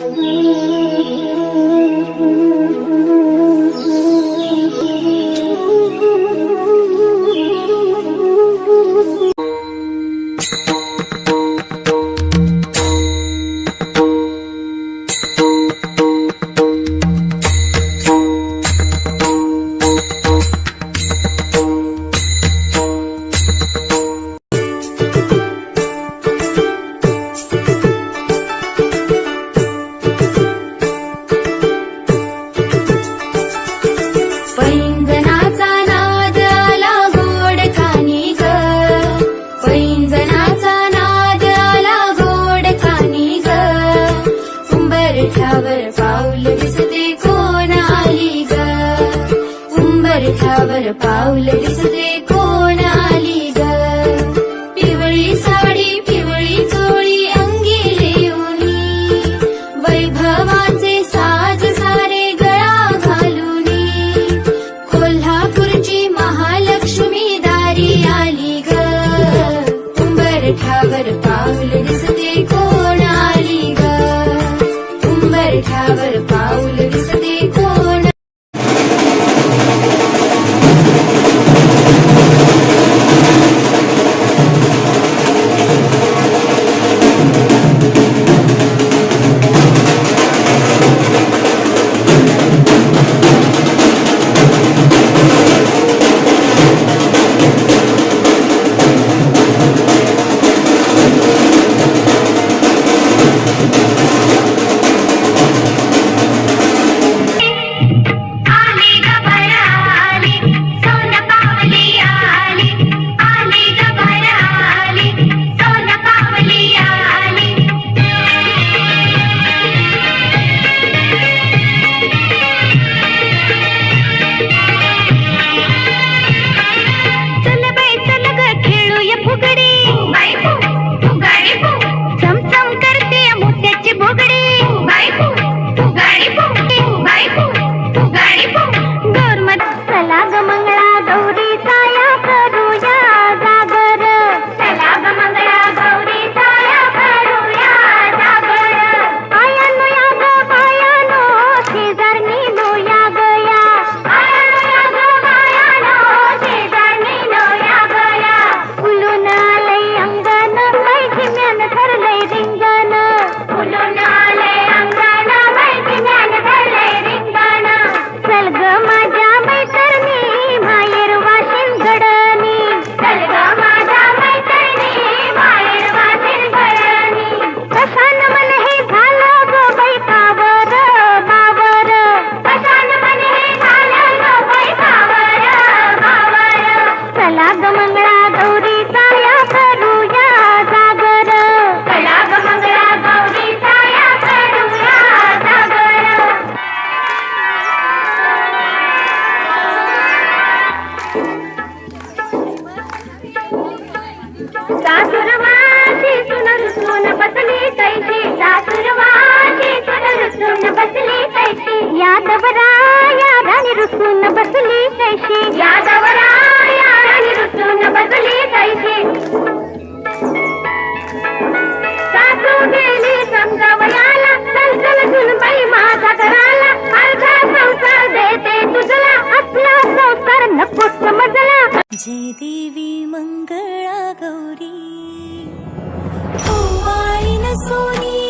Mm-hmm. പാവുലടി सासुरवासी सुन रुसून बसले कैसे? सासुरवासी सुन रुसून बसले कैसे? यादवरा या राणी रुसून बसले कैसे? यादवरा या राणी रुसून बसले कैसे? सासू गेली समजावयाला सलसल सुनबाई माझा घराला अर्धा संसार देते तुझला आपला संसार नको समजला. माझे देवी मंगळा गौरी. न सोनी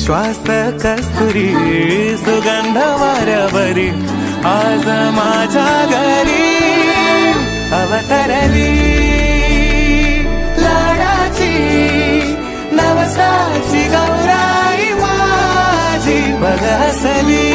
श्वास कस्तुरी सुगंध वाऱ्यावरी आज माझ्या घरी अवतरली लाडाची नवसाची गौराई माझी. बघसली